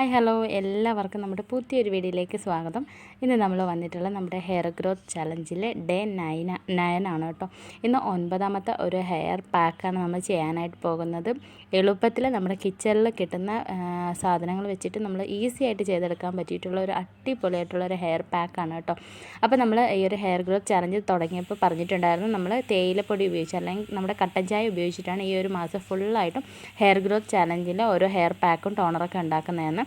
Hi hello. എല്ലാവർക്കും നമ്മുടെ പുതിയൊരു വീഡിയോയിലേക്ക് സ്വാഗതം. ഇന്ന് നമ്മൾ വന്നിട്ടുള്ള നമ്മുടെ ഹെയർ ഗ്രോത്ത് ചലഞ്ചിലെ ഡേ നയൻ ആണ് കേട്ടോ. ഇന്ന് ഒൻപതാമത്തെ ഒരു ഹെയർ പാക്കാണ് നമ്മൾ ചെയ്യാനായിട്ട് പോകുന്നത്. എളുപ്പത്തിൽ നമ്മുടെ കിച്ചണിൽ കിട്ടുന്ന സാധനങ്ങൾ വെച്ചിട്ട് നമ്മൾ ഈസി ആയിട്ട് ചെയ്തെടുക്കാൻ പറ്റിയിട്ടുള്ള ഒരു അടിപൊളിയായിട്ടുള്ള ഒരു ഹെയർ പാക്കാണ് കേട്ടോ. അപ്പോൾ നമ്മൾ ഈ ഒരു ഹെയർ ഗ്രോത്ത് ചലഞ്ച് തുടങ്ങിയപ്പോൾ പറഞ്ഞിട്ടുണ്ടായിരുന്നു നമ്മൾ തേയിലപ്പൊടി ഉപയോഗിച്ച് അല്ലെങ്കിൽ നമ്മുടെ കട്ടൻ ചായ ഉപയോഗിച്ചിട്ടാണ് ഈ ഒരു മാസം ഫുള്ളായിട്ടും ഹെയർ ഗ്രോത്ത് ചലഞ്ചിന്റെ ഓരോ ഹെയർ പാക്കും ടോണറൊക്കെ ഉണ്ടാക്കുന്നതെന്ന്.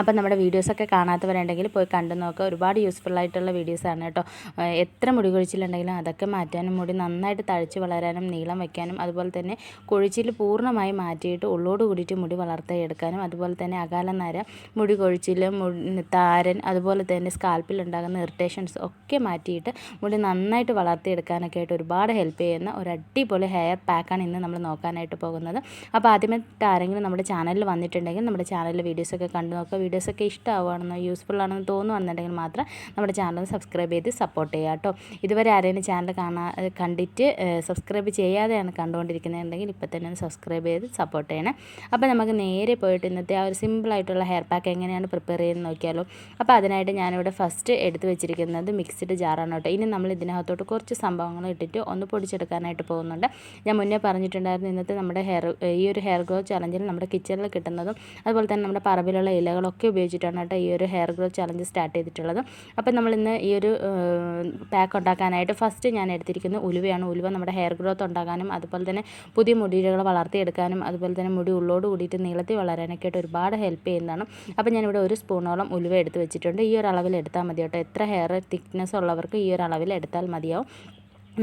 അപ്പം നമ്മുടെ വീഡിയോസൊക്കെ കാണാത്തവരുണ്ടെങ്കിൽ പോയി കണ്ടു നോക്കുക ഒരുപാട് യൂസ്ഫുൾ ആയിട്ടുള്ള വീഡിയോസ് ആണ് കേട്ടോ. എത്ര മുടി കൊഴിച്ചിലുണ്ടെങ്കിലും അതൊക്കെ മാറ്റാനും മുടി നന്നായിട്ട് തഴച്ച് വളരാനും നീളം വയ്ക്കാനും അതുപോലെ തന്നെ കൊഴിച്ചിൽ പൂർണമായി മാറ്റിയിട്ട് ഉള്ളോട് കൂടിയിട്ട് മുടി വളർത്തിയെടുക്കാനും അതുപോലെ തന്നെ അകാല നര മുടി കൊഴിച്ചിൽ താരൻ അതുപോലെ തന്നെ സ്കാൽപ്പിൽ ഉണ്ടാകുന്ന ഇറിറ്റേഷൻസ് ഒക്കെ മാറ്റിയിട്ട് മുടി നന്നായിട്ട് വളർത്തിയെടുക്കാനൊക്കെ ആയിട്ട് ഒരുപാട് ഹെൽപ്പ് ചെയ്യുന്ന ഒരു അടിപൊളി ഹെയർ പാക്കാണ് ഇന്ന് നമ്മൾ നോക്കാനായിട്ട് പോകുന്നത്. അപ്പോൾ ആദ്യമായിട്ട് ആരെങ്കിലും നമ്മുടെ ചാനലിൽ വന്നിട്ടുണ്ടെങ്കിൽ നമ്മുടെ ചാനലിൽ വീഡിയോസൊക്കെ കണ്ടു നോക്കുക വീഡിയോസൊക്കെ ഇഷ്ടമാവുകയാണെന്നോ യൂസ്ഫുൾ ആണെന്ന് തോന്നുകയാണെന്നുണ്ടെങ്കിൽ മാത്രം നമ്മുടെ ചാനൽ സബ്സ്ക്രൈബ് ചെയ്ത് സപ്പോർട്ട് ചെയ്യുക കേട്ടോ. ഇതുവരെ ആരെങ്കിലും ചാനൽ കാണാ കണ്ടിട്ട് സബ്സ്ക്രൈബ് ചെയ്യാതെയാണ് കണ്ടുകൊണ്ടിരിക്കുന്നതെങ്കിൽ ഇപ്പോൾ തന്നെ ഒന്ന് സബ്സ്ക്രൈബ് ചെയ്ത് സപ്പോർട്ട് ചെയ്യണം. അപ്പോൾ നമുക്ക് നേരെ പോയിട്ട് ഇന്നത്തെ ആ ഒരു സിമ്പിളായിട്ടുള്ള ഹെയർ പാക്ക് എങ്ങനെയാണ് പ്രിപ്പയർ ചെയ്യുന്നത് നോക്കിയാലോ. അപ്പോൾ അതിനായിട്ട് ഞാനിവിടെ ഫസ്റ്റ് എടുത്ത് വെച്ചിരിക്കുന്നത് മിക്സ്ഡ് ജാറാണ് കേട്ടോ. ഇനി നമ്മൾ ഇതിനകത്തോട്ട് കുറച്ച് സംഭവങ്ങൾ ഇട്ടിട്ട് ഒന്ന് പൊടിച്ചെടുക്കാനായിട്ട് പോകുന്നുണ്ട്. ഞാൻ മുന്നേ പറഞ്ഞിട്ടുണ്ടായിരുന്നു ഇന്നത്തെ നമ്മുടെ ഹെയർ ഈ ഒരു ഹെയർ ഗ്രോ ചലഞ്ചിൽ നമ്മുടെ കിച്ചണിൽ കിട്ടുന്നതും അതുപോലെ തന്നെ നമ്മുടെ പറമ്പിലുള്ള ഇലകളൊക്കെ ഒക്കെ ഉപയോഗിച്ചിട്ടാണ് കേട്ടോ ഈ ഒരു ഹെയർ ഗ്രോത്ത് ചലഞ്ച് സ്റ്റാർട്ട് ചെയ്തിട്ടുള്ളത്. അപ്പം നമ്മളിന്ന് ഈ ഒരു പാക്ക് ഉണ്ടാക്കാനായിട്ട് ഫസ്റ്റ് ഞാൻ എടുത്തിരിക്കുന്ന ഉലുവയാണ്. ഉലുവ നമ്മുടെ ഹെയർ ഗ്രോത്ത് ഉണ്ടാകാനും അതുപോലെ തന്നെ പുതിയ മുടികൾ വളർത്തിയെടുക്കാനും അതുപോലെ തന്നെ മുടി ഉള്ളോട് കൂടിയിട്ട് നീളത്തിൽ വളരാനൊക്കെ ആയിട്ട് ഒരുപാട് ഹെൽപ്പ് ചെയ്യുന്നതാണ്. അപ്പോൾ ഞാനിവിടെ ഒരു സ്പൂണോളം ഉലുവ എടുത്ത് വെച്ചിട്ടുണ്ട്. ഈ ഒരു അളവിൽ എടുത്താൽ മതി കേട്ടോ. എത്ര ഹെയർ തിക്നെസ് ഉള്ളവർക്ക് ഈ ഒരു അളവിൽ എടുത്താൽ മതിയാവും.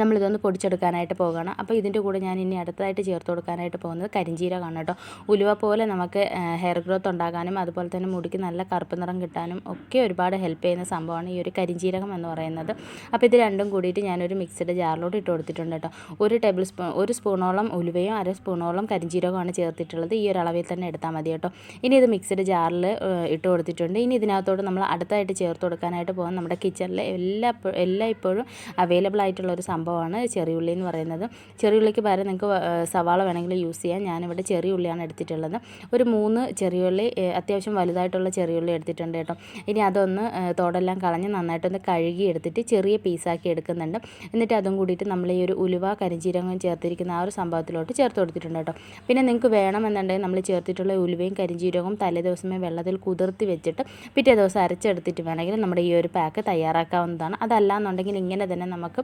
നമ്മളിതൊന്ന് പൊടിച്ചെടുക്കാനായിട്ട് പോകണം. അപ്പോൾ ഇതിന്റെ കൂടെ ഞാൻ ഇനി അടുത്തതായിട്ട് ചേർത്ത് കൊടുക്കാനായിട്ട് പോകുന്നത് കരിഞ്ചീരകമാണ് കേട്ടോ. ഉലുവ പോലെ നമുക്ക് ഹെയർ ഗ്രോത്ത് ഉണ്ടാകാനും അതുപോലെ തന്നെ മുടിക്ക് നല്ല കറുപ്പ് നിറം കിട്ടാനും ഒക്കെ ഒരുപാട് ഹെൽപ്പ് ചെയ്യുന്ന സംഭവമാണ് ഈ ഒരു കരിഞ്ചീരകം എന്ന് പറയുന്നത്. അപ്പോൾ ഇത് രണ്ടും കൂടിയിട്ട് ഞാനൊരു മിക്സഡ് ജാറിലോട്ട് ഇട്ട് കൊടുത്തിട്ടുണ്ട് കേട്ടോ. ഒരു ടേബിൾ സ്പൂൺ ഒരു സ്പൂണോളം ഉലുവയും അര സ്പൂണോളം കരിഞ്ചീരകമാണ് ചേർത്തിട്ടുള്ളത്. ഈ ഒരു അളവിൽ തന്നെ എടുത്താൽ മതി കേട്ടോ. ഇനി ഇത് മിക്സഡ് ജാറിൽ ഇട്ട് കൊടുത്തിട്ടുണ്ട്. ഇനി ഇതിനകത്തോട്ട് നമ്മൾ അടുത്തായിട്ട് ചേർത്ത് കൊടുക്കാനായിട്ട് പോകാൻ നമ്മുടെ കിച്ചണിൽ എല്ലാ എല്ലാ ഇപ്പോഴും അവൈലബിൾ ആയിട്ടുള്ള ഒരു സംഭവമാണ് ചെറിയുള്ളി എന്ന് പറയുന്നത്. ചെറിയുള്ളിക്ക് പകരം നിങ്ങൾക്ക് സവാള വേണമെങ്കിൽ യൂസ് ചെയ്യാം. ഞാനിവിടെ ചെറിയുള്ളിയാണ് എടുത്തിട്ടുള്ളത്. ഒരു മൂന്ന് ചെറിയുള്ളി അത്യാവശ്യം വലുതായിട്ടുള്ള ചെറിയുള്ളി എടുത്തിട്ടുണ്ട് കേട്ടോ. ഇനി അതൊന്ന് തോടെല്ലാം കളഞ്ഞ് നന്നായിട്ടൊന്ന് കഴുകി എടുത്തിട്ട് ചെറിയ പീസാക്കി എടുക്കുന്നുണ്ട്. എന്നിട്ട് അതും കൂടിയിട്ട് നമ്മൾ ഈ ഒരു ഉലുവ കരിഞ്ചീരകം ചേർത്തിരിക്കുന്ന ആ ഒരു സംഭവത്തിലോട്ട് ചേർത്ത് കൊടുത്തിട്ടുണ്ട് കേട്ടോ. പിന്നെ നിങ്ങൾക്ക് വേണമെന്നുണ്ടെങ്കിൽ നമ്മൾ ചേർത്തിട്ടുള്ള ഉലുവയും കരിഞ്ചീരകവും തലേ ദിവസമേ വെള്ളത്തിൽ കുതിർത്തി വെച്ചിട്ട് പിറ്റേ ദിവസം അരച്ചെടുത്തിട്ട് വേണമെങ്കിൽ നമ്മുടെ ഈ ഒരു പാക്ക് തയ്യാറാക്കാവുന്നതാണ്. അതല്ല എന്നുണ്ടെങ്കിൽ ഇങ്ങനെ തന്നെ നമുക്ക്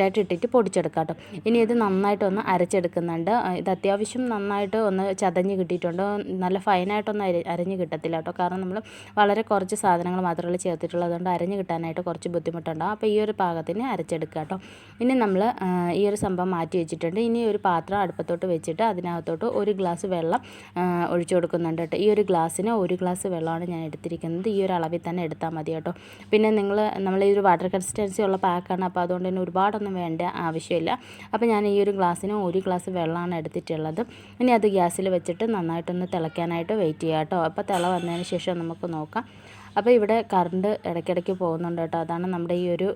ഡയറക്റ്റായിട്ട് ഇട്ടിട്ട് പൊടിച്ചെടുക്കാം കേട്ടോ. ഇനി ഇത് നന്നായിട്ടൊന്ന് അരച്ചെടുക്കുന്നുണ്ട്. ഇത് അത്യാവശ്യം നന്നായിട്ട് ഒന്ന് ചതഞ്ഞ് കിട്ടിയിട്ടുണ്ട്. നല്ല ഫൈനായിട്ടൊന്നും അരി അരഞ്ഞ് കിട്ടത്തില്ല കേട്ടോ. കാരണം നമ്മൾ വളരെ കുറച്ച് സാധനങ്ങൾ മാത്രമേ ചേർത്തിട്ടുള്ളൂ അതുകൊണ്ട് അരഞ്ഞ് കിട്ടാനായിട്ട് കുറച്ച് ബുദ്ധിമുട്ടുണ്ടാകും അപ്പോൾ ഈ ഒരു പാകത്തിന് അരച്ചെടുക്കുക കേട്ടോ. ഇനി നമ്മൾ ഈ ഒരു സംഭവം മാറ്റി വെച്ചിട്ടുണ്ട്. ഇനി ഒരു പാത്രം അടുപ്പത്തോട്ട് വെച്ചിട്ട് അതിനകത്തോട്ട് ഒരു ഗ്ലാസ് വെള്ളം ഒഴിച്ചു കൊടുക്കുന്നുണ്ട് കേട്ടോ. ഈ ഒരു ഗ്ലാസ്സിന് ഒരു ഗ്ലാസ് വെള്ളമാണ് ഞാൻ എടുത്തിരിക്കുന്നത്. ഈ ഒരു അളവിൽ തന്നെ എടുത്താൽ മതി കേട്ടോ. പിന്നെ നിങ്ങൾ നമ്മൾ ഈ ഒരു വാട്ടർ കൺസിസ്റ്റൻസി ഉള്ള പാക്കാണ്. അപ്പോൾ അതുകൊണ്ട് തന്നെ ഒരുപാടൊന്നും വേണ്ട ആവശ്യമില്ല. അപ്പോൾ ഞാൻ ഈ ഒരു ഗ്ലാസ്സിന് ഒരു ഗ്ലാസ് വെള്ളമാണ് എടുത്തിട്ടുള്ളത്. ഇനി അത് ഗ്യാസിൽ വെച്ചിട്ട് നന്നായിട്ടൊന്ന് തിളയ്ക്കാനായിട്ട് വെയിറ്റ് ചെയ്യാം കേട്ടോ. അപ്പോൾ തിള വന്നതിന് ശേഷം നമുക്ക് നോക്കാം. അപ്പോൾ ഇവിടെ കറണ്ട് ഇടയ്ക്കിടയ്ക്ക് പോകുന്നുണ്ട് കേട്ടോ. അതാണ് നമ്മുടെ ഈ ഒരു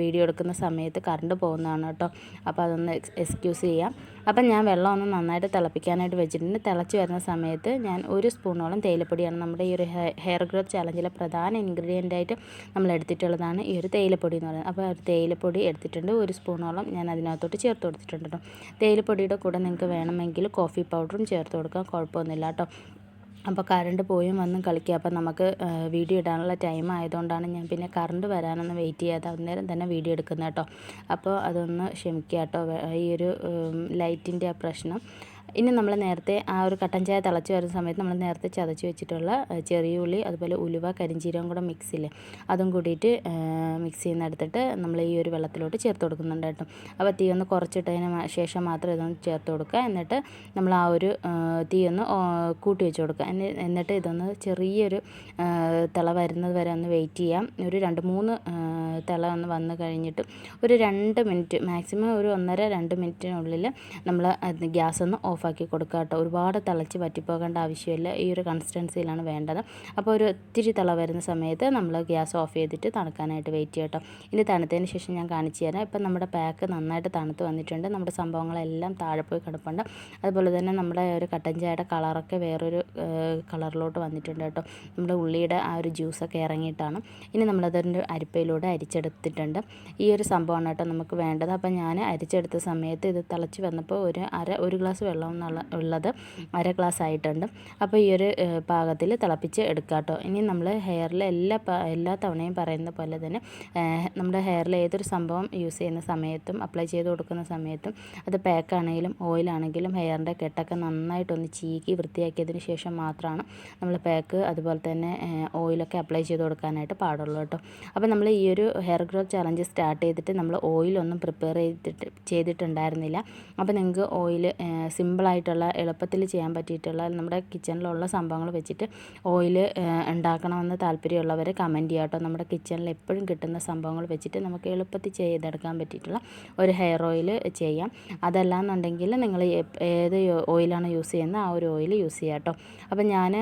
വീഡിയോ എടുക്കുന്ന സമയത്ത് കറണ്ട് പോകുന്നതാണ് കേട്ടോ. അപ്പോൾ അതൊന്ന് എക്സ്ക്യൂസ് ചെയ്യാം. അപ്പം ഞാൻ വെള്ളം ഒന്ന് നന്നായിട്ട് തിളപ്പിക്കാനായിട്ട് വെച്ചിട്ടുണ്ട്. തിളച്ച് വരുന്ന സമയത്ത് ഞാൻ ഒരു സ്പൂണോളം തേയിലപ്പൊടിയാണ് നമ്മുടെ ഈ ഒരു ഹെയർ ഗ്രോത്ത് ചലഞ്ചിലെ പ്രധാന ഇൻഗ്രീഡിയന്റ് ആയിട്ട് നമ്മൾ എടുത്തിട്ടുള്ളതാണ് ഈ ഒരു തേയിലപ്പൊടി എന്ന് പറയുന്നത്. അപ്പോൾ തേയിലപ്പൊടി എടുത്തിട്ടുണ്ട്. ഒരു സ്പൂണോളം ഞാൻ അതിനകത്തോട്ട് ചേർത്ത് കൊടുത്തിട്ടുണ്ട് കേട്ടോ. തേയിലപ്പൊടിയുടെ കൂടെ നിങ്ങൾക്ക് വേണമെങ്കിൽ കോഫി പൗഡറും ചേർത്ത് കൊടുക്കാം. കുഴപ്പമൊന്നുമില്ല കേട്ടോ. അപ്പോൾ കറണ്ട് പോയും വന്നും കളിക്കുക അപ്പോൾ നമുക്ക് വീഡിയോ ഇടാനുള്ള ടൈം ആയതുകൊണ്ടാണ് ഞാൻ പിന്നെ കറണ്ട് വരാനൊന്ന് വെയിറ്റ് ചെയ്യാതെ അന്നേരം തന്നെ വീഡിയോ എടുക്കുന്നത് കേട്ടോ. അപ്പോൾ അതൊന്ന് ക്ഷമിക്കുക കേട്ടോ. ഈ ഒരു ലൈറ്റിന്റെ ആ പ്രശ്നം. ഇനി നമ്മൾ നേരത്തെ ആ ഒരു കട്ടൻ ചായ തിളച്ച് വരുന്ന സമയത്ത് നമ്മൾ നേരത്തെ ചതച്ച് വെച്ചിട്ടുള്ള ചെറിയ ഉള്ളി അതുപോലെ ഉലുവ കരിഞ്ചീരകം കൂടെ മിക്സില്ലേ അതും കൂടിയിട്ട് മിക്സ് ചെയ്യുന്ന എടുത്തിട്ട് നമ്മൾ ഈ ഒരു വെള്ളത്തിലോട്ട് ചേർത്ത് കൊടുക്കുന്നുണ്ട് കേട്ടോ. അപ്പോൾ തീ ഒന്ന് കുറച്ചിട്ടതിന് ശേഷം മാത്രം ഇതൊന്ന് ചേർത്ത് കൊടുക്കുക. എന്നിട്ട് നമ്മൾ ആ ഒരു തീ ഒന്ന് കൂട്ടി വെച്ച് കൊടുക്കുക. എന്നിട്ട് ഇതൊന്ന് ചെറിയൊരു തിള വരുന്നത് വരെ ഒന്ന് വെയിറ്റ് ചെയ്യാം. ഒരു രണ്ട് മൂന്ന് തിള ഒന്ന് വന്നു കഴിഞ്ഞിട്ട് ഒരു രണ്ട് മിനിറ്റ് മാക്സിമം ഒരു ഒന്നര രണ്ട് മിനിറ്റിനുള്ളിൽ നമ്മൾ ഗ്യാസ് ഒന്ന് ഓഫ് ഓഫാക്കി കൊടുക്കുക കേട്ടോ. ഒരുപാട് തിളച്ച് വറ്റിപ്പോകേണ്ട ആവശ്യമില്ല. ഈ ഒരു കൺസിസ്റ്റൻസിയിലാണ് വേണ്ടത്. അപ്പോൾ ഒരു ഒത്തിരി തിള വരുന്ന സമയത്ത് നമ്മൾ ഗ്യാസ് ഓഫ് ചെയ്തിട്ട് തണുക്കാനായിട്ട് വെയിറ്റ് ചെയ്യട്ടോ ഇനി തണുത്തതിന് ശേഷം ഞാൻ കാണിച്ചു തരാം. ഇപ്പം നമ്മുടെ പാക്ക് നന്നായിട്ട് തണുത്ത് വന്നിട്ടുണ്ട്. നമ്മുടെ സംഭവങ്ങളെല്ലാം താഴെ പോയി കിടപ്പുണ്ട്. അതുപോലെ തന്നെ നമ്മുടെ ഒരു കട്ടൻ ചായയുടെ കളറൊക്കെ വേറൊരു കളറിലോട്ട് വന്നിട്ടുണ്ട് കേട്ടോ. നമ്മുടെ ഉള്ളിയുടെ ആ ഒരു ജ്യൂസൊക്കെ ഇറങ്ങിയിട്ടാണ്. ഇനി നമ്മളതൊരു അരിപ്പയിലൂടെ അരിച്ചെടുത്തിട്ടുണ്ട്. ഈ ഒരു സംഭവമാണ് കേട്ടോ നമുക്ക് വേണ്ടത്. അപ്പം ഞാൻ അരിച്ചെടുത്ത സമയത്ത് ഇത് തിളച്ച് വന്നപ്പോൾ ഒരു അര ഒരു ഗ്ലാസ് വെള്ളം എന്നുള്ള ഉള്ളത് അര ഗ്ലാസ് ആയിട്ടുണ്ട്. അപ്പോൾ ഈ ഒരു പാകത്തിൽ തിളപ്പിച്ച് എടുക്കുക കേട്ടോ ഇനി നമ്മൾ ഹെയറിൽ എല്ലാ എല്ലാ തവണയും പറയുന്ന പോലെ തന്നെ നമ്മുടെ ഹെയറിൽ ഏതൊരു സംഭവം യൂസ് ചെയ്യുന്ന സമയത്തും അപ്ലൈ ചെയ്ത് കൊടുക്കുന്ന സമയത്തും അത് പാക്കാണെങ്കിലും ഓയിലാണെങ്കിലും ഹെയറിന്റെ കെട്ടൊക്കെ നന്നായിട്ടൊന്ന് ചീക്കി വൃത്തിയാക്കിയതിന് ശേഷം മാത്രമാണ് നമ്മൾ പാക്ക് അതുപോലെ തന്നെ ഓയിലൊക്കെ അപ്ലൈ ചെയ്ത് കൊടുക്കാനായിട്ട് പാടുള്ളൂ കേട്ടോ അപ്പോൾ നമ്മൾ ഈ ഒരു ഹെയർ ഗ്രോത്ത് ചലഞ്ച് സ്റ്റാർട്ട് ചെയ്തിട്ട് നമ്മൾ ഓയിലൊന്നും പ്രിപ്പയർ ചെയ്തിട്ട് ചെയ്തിട്ടുണ്ടായിരുന്നില്ല. അപ്പോൾ നിങ്ങൾക്ക് ഓയിൽ സിമ്പിളായിട്ടുള്ള എളുപ്പത്തിൽ ചെയ്യാൻ പറ്റിയിട്ടുള്ള നമ്മുടെ കിച്ചണിലുള്ള സംഭവങ്ങൾ വെച്ചിട്ട് ഓയിൽ ഉണ്ടാക്കണമെന്ന് താല്പര്യമുള്ളവർ കമന്റ് ചെയ്യാം കേട്ടോ. നമ്മുടെ കിച്ചണിൽ എപ്പോഴും കിട്ടുന്ന സംഭവങ്ങൾ വെച്ചിട്ട് നമുക്ക് എളുപ്പത്തിൽ ചെയ്തെടുക്കാൻ പറ്റിയിട്ടുള്ള ഒരു ഹെയർ ഓയിൽ ചെയ്യാം. അതല്ലാന്നുണ്ടെങ്കിൽ നിങ്ങൾ ഏത് ഓയിലാണ് യൂസ് ചെയ്യുന്നത് ആ ഒരു ഓയിൽ യൂസ് ചെയ്യാം കേട്ടോ. അപ്പോൾ ഞാൻ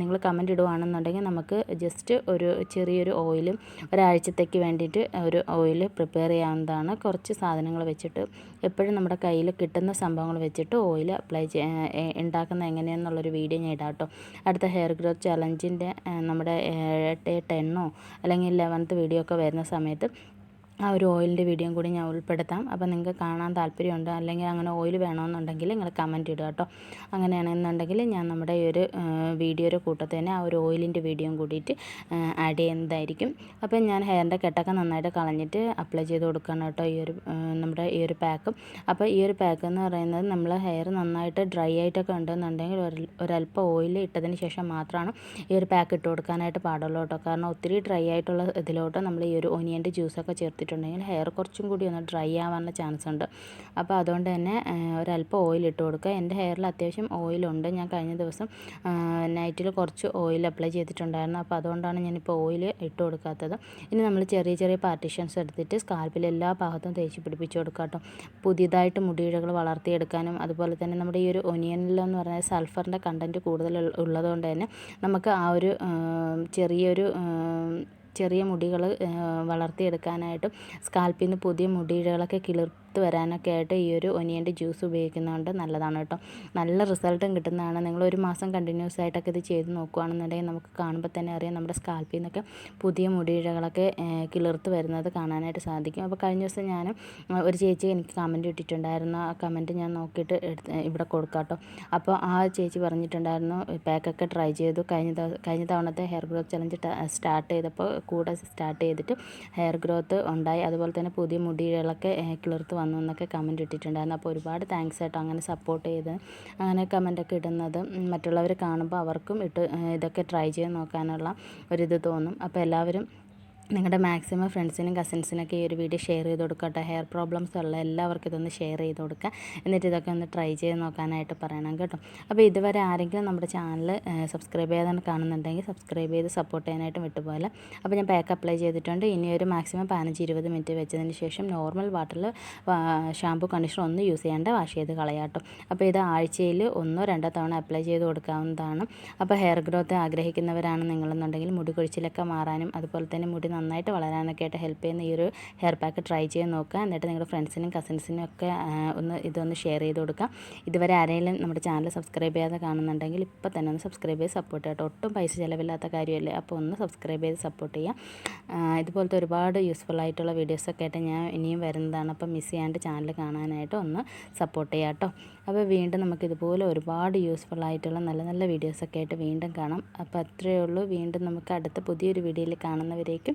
നിങ്ങൾ കമന്റ് ഇടുവാണെന്നുണ്ടെങ്കിൽ നമുക്ക് ജസ്റ്റ് ഒരു ചെറിയൊരു ഓയിലും ഒരാഴ്ചത്തേക്ക് വേണ്ടിയിട്ട് ഒരു ഓയിൽ പ്രിപ്പയർ ചെയ്യാവുന്നതാണ്. കുറച്ച് സാധനങ്ങൾ വെച്ചിട്ട് എപ്പോഴും നമ്മുടെ കയ്യിൽ കിട്ടുന്ന സംഭവങ്ങൾ വെച്ചിട്ട് ഓയിൽ അപ്ലൈ ഉണ്ടാക്കുന്ന എങ്ങനെയെന്നുള്ളൊരു വീഡിയോ ഞാൻ ഇടാം കേട്ടോ അടുത്ത ഹെയർ ഗ്രോത്ത് ചലഞ്ചിന്റെ നമ്മുടെ ടെന്നോ അല്ലെങ്കിൽ ലെവൻത്ത് വീഡിയോ ഒക്കെ വരുന്ന സമയത്ത് ആ ഒരു ഓയിലിന്റെ വീഡിയോയും കൂടി ഞാൻ ഉൾപ്പെടുത്താം. അപ്പോൾ നിങ്ങൾക്ക് കാണാൻ താല്പര്യമുണ്ട് അല്ലെങ്കിൽ അങ്ങനെ ഓയിൽ വേണമെന്നുണ്ടെങ്കിൽ നിങ്ങൾ കമന്റ് ഇടുക കേട്ടോ. അങ്ങനെയാണെന്നുണ്ടെങ്കിൽ ഞാൻ നമ്മുടെ ഈ ഒരു വീഡിയോയുടെ കൂട്ടത്തിൽ തന്നെ ആ ഒരു ഓയിലിന്റെ വീഡിയോയും കൂടിയിട്ട് ആഡ് ചെയ്യുന്നതായിരിക്കും. അപ്പോൾ ഞാൻ ഹെയറിന്റെ കെട്ടൊക്കെ നന്നായിട്ട് കളഞ്ഞിട്ട് അപ്ലൈ ചെയ്ത് കൊടുക്കണം കേട്ടോ ഈ ഒരു നമ്മുടെ ഈ ഒരു പാക്കും. അപ്പോൾ ഈ ഒരു പാക്ക് എന്ന് പറയുന്നത് നമ്മൾ ഹെയർ നന്നായിട്ട് ഡ്രൈ ആയിട്ടൊക്കെ ഉണ്ടെന്നുണ്ടെങ്കിൽ ഒരു ഒരല്പം ഓയിൽ ഇട്ടതിന് ശേഷം മാത്രമാണ് ഈ ഒരു പാക്ക് ഇട്ട് കൊടുക്കാനായിട്ട് പാടുള്ളൂ കേട്ടോ. കാരണം ഒത്തിരി ഡ്രൈ ആയിട്ടുള്ള ഇതിലോട്ട് നമ്മൾ ഈ ഒരു ഒനിയന്റെ ജ്യൂസൊക്കെ ചേർത്ത് കൊടുത്തിട്ടുണ്ടെങ്കിൽ ഹെയർ കുറച്ചും കൂടി ഒന്ന് ഡ്രൈ ആവാനുള്ള ചാൻസ് ഉണ്ട്. അപ്പോൾ അതുകൊണ്ട് തന്നെ ഒരല്പം ഓയിൽ ഇട്ട് കൊടുക്കുക. എന്റെ ഹെയറിൽ അത്യാവശ്യം ഓയിലുണ്ട് ഞാൻ കഴിഞ്ഞ ദിവസം നൈറ്റിൽ കുറച്ച് ഓയിൽ അപ്ലൈ ചെയ്തിട്ടുണ്ടായിരുന്നു. അപ്പോൾ അതുകൊണ്ടാണ് ഞാനിപ്പോൾ ഓയിൽ ഇട്ട് കൊടുക്കാത്തത്. ഇനി നമ്മൾ ചെറിയ ചെറിയ പാർട്ടീഷൻസ് എടുത്തിട്ട് സ്കാൽപ്പിൽ എല്ലാ ഭാഗത്തും തേച്ച് പിടിപ്പിച്ച് കൊടുക്കുക കേട്ടോ. പുതിയതായിട്ട് മുടിയിഴകൾ വളർത്തിയെടുക്കാനും അതുപോലെ തന്നെ നമ്മുടെ ഈ ഒരു ഒനിയനിലെന്ന് പറഞ്ഞാൽ സൾഫറിന്റെ കണ്ടന്റ് കൂടുതൽ ഉള്ളതുകൊണ്ട് തന്നെ നമുക്ക് ആ ഒരു ചെറിയൊരു ചെറിയ മുടികൾ വളർത്തിയെടുക്കാനായിട്ടും സ്കാൽപ്പിൽ നിന്ന് പുതിയ മുടികളൊക്കെ കിളിർ കറുത്ത് വരാനൊക്കെ ആയിട്ട് ഈ ഒരു ഒനിയന്റെ ജ്യൂസ് ഉപയോഗിക്കുന്നതുകൊണ്ട് നല്ലതാണ് കേട്ടോ. നല്ല റിസൾട്ടും കിട്ടുന്നതാണ്. നിങ്ങൾ ഒരു മാസം കണ്ടിന്യൂസ് ആയിട്ടൊക്കെ ഇത് ചെയ്ത് നോക്കുകയാണെന്നുണ്ടെങ്കിൽ നമുക്ക് കാണുമ്പോൾ തന്നെ അറിയാം നമ്മുടെ സ്കാൽപ്പിൽ നിന്നൊക്കെ പുതിയ മുടിയിഴകളൊക്കെ കിളിർത്ത് വരുന്നത് കാണാനായിട്ട് സാധിക്കും. അപ്പോൾ കഴിഞ്ഞ ദിവസം ഞാൻ ഒരു ചേച്ചി എനിക്ക് കമന്റ് ഇട്ടിട്ടുണ്ടായിരുന്നു. ആ കമന്റ് ഞാൻ നോക്കിയിട്ട് എടുത്ത് ഇവിടെ കൊടുക്കാം കേട്ടോ. അപ്പോൾ ആ ചേച്ചി പറഞ്ഞിട്ടുണ്ടായിരുന്നു പാക്കൊക്കെ ട്രൈ ചെയ്തു. കഴിഞ്ഞ കഴിഞ്ഞ തവണത്തെ ഹെയർ ഗ്രോത്ത് ചലഞ്ച് സ്റ്റാർട്ട് ചെയ്തപ്പോൾ കൂടെ സ്റ്റാർട്ട് ചെയ്തിട്ട് ഹെയർ ഗ്രോത്ത് ഉണ്ടായി. അതുപോലെ തന്നെ പുതിയ മുടികളൊക്കെ കിളിർത്ത് വന്നു എന്നൊക്കെ കമന്റ് ഇട്ടിട്ടുണ്ടായിരുന്നു. അപ്പോൾ ഒരുപാട് താങ്ക്സ് കേട്ടോ അങ്ങനെ സപ്പോർട്ട് ചെയ്ത് അങ്ങനെ കമന്റൊക്കെ ഇടുന്നത്. മറ്റുള്ളവർ കാണുമ്പോൾ അവർക്കും ഇട്ട് ഇതൊക്കെ ട്രൈ ചെയ്ത് നോക്കാനുള്ള ഒരിത് തോന്നും. അപ്പോൾ എല്ലാവരും നിങ്ങളുടെ മാക്സിമം ഫ്രണ്ട്സിനും കസിൻസിനൊക്കെ ഈ ഒരു വീഡിയോ ഷെയർ ചെയ്ത് കൊടുക്കട്ടെ ഹെയർ പ്രോബ്ലംസ് ഉള്ള എല്ലാവർക്കും ഇതൊന്ന് ഷെയർ ചെയ്ത് കൊടുക്കുക എന്നിട്ട് ഇതൊക്കെ ഒന്ന് ട്രൈ ചെയ്ത് നോക്കാനായിട്ട് പറയണം കേട്ടോ. അപ്പോൾ ഇതുവരെ ആരെങ്കിലും നമ്മുടെ ചാനൽ സബ്സ്ക്രൈബ് ചെയ്യാതെ കാണുന്നുണ്ടെങ്കിൽ സബ്സ്ക്രൈബ് ചെയ്ത് സപ്പോർട്ട് ചെയ്യാനായിട്ട് വിട്ടുപോലെ അപ്പോൾ ഞാൻ പാക്ക് അപ്ലൈ ചെയ്തിട്ടുണ്ട്. ഇനി ഒരു മാക്സിമം പതിനഞ്ച് ഇരുപത് മിനിറ്റ് വെച്ചതിന് ശേഷം നോർമൽ വാട്ടറിൽ ഷാമ്പു കണ്ടീഷണർ ഒന്നും യൂസ് ചെയ്യേണ്ട വാഷ് ചെയ്ത് കളയാട്ടോ അപ്പോൾ ഇത് ആഴ്ചയിൽ ഒന്നോ രണ്ടോ തവണ അപ്ലൈ ചെയ്ത് കൊടുക്കാവുന്നതാണ്. അപ്പോൾ ഹെയർ ഗ്രോത്ത് ആഗ്രഹിക്കുന്നവരാണ് നിങ്ങളെന്നുണ്ടെങ്കിൽ മുടി കൊഴിച്ചിലൊക്കെ മാറാനും അതുപോലെ തന്നെ മുടി നന്നായിട്ട് വളരാനൊക്കെ ആയിട്ട് ഹെൽപ്പ് ചെയ്യുന്ന ഈ ഒരു ഹെയർ പാക്ക് ട്രൈ ചെയ്ത് നോക്കുക. എന്നിട്ട് നിങ്ങളുടെ ഫ്രണ്ട്സിനും കസിൻസിനും ഒക്കെ ഒന്ന് ഇതൊന്ന് ഷെയർ ചെയ്ത് കൊടുക്കുക. ഇതുവരെ ആരെങ്കിലും നമ്മുടെ ചാനൽ സബ്സ്ക്രൈബ് ചെയ്യാതെ കാണുന്നുണ്ടെങ്കിൽ ഇപ്പോൾ തന്നെ ഒന്ന് സബ്സ്ക്രൈബ് ചെയ്ത് സപ്പോർട്ട് ചെയ്യട്ടോ ഒട്ടും പൈസ ചിലവില്ലാത്ത കാര്യമല്ലേ? അപ്പോൾ ഒന്ന് സബ്സ്ക്രൈബ് ചെയ്ത് സപ്പോർട്ട് ചെയ്യുക. ഇതുപോലത്തെ ഒരുപാട് യൂസ്ഫുൾ ആയിട്ടുള്ള വീഡിയോസൊക്കെ ആയിട്ട് ഞാൻ ഇനിയും വരുന്നതാണ്. അപ്പോൾ മിസ് ചെയ്യാണ്ട് ചാനൽ കാണാനായിട്ട് ഒന്ന് സപ്പോർട്ട് ചെയ്യാം കേട്ടോ. അപ്പോൾ വീണ്ടും നമുക്ക് ഇതുപോലെ ഒരുപാട് യൂസ്ഫുൾ ആയിട്ടുള്ള നല്ല നല്ല വീഡിയോസൊക്കെ ആയിട്ട് വീണ്ടും കാണാം. അപ്പോൾ അത്രയേ ഉള്ളൂ. വീണ്ടും നമുക്ക് അടുത്ത പുതിയൊരു വീഡിയോയിൽ കാണുന്നവരേക്കും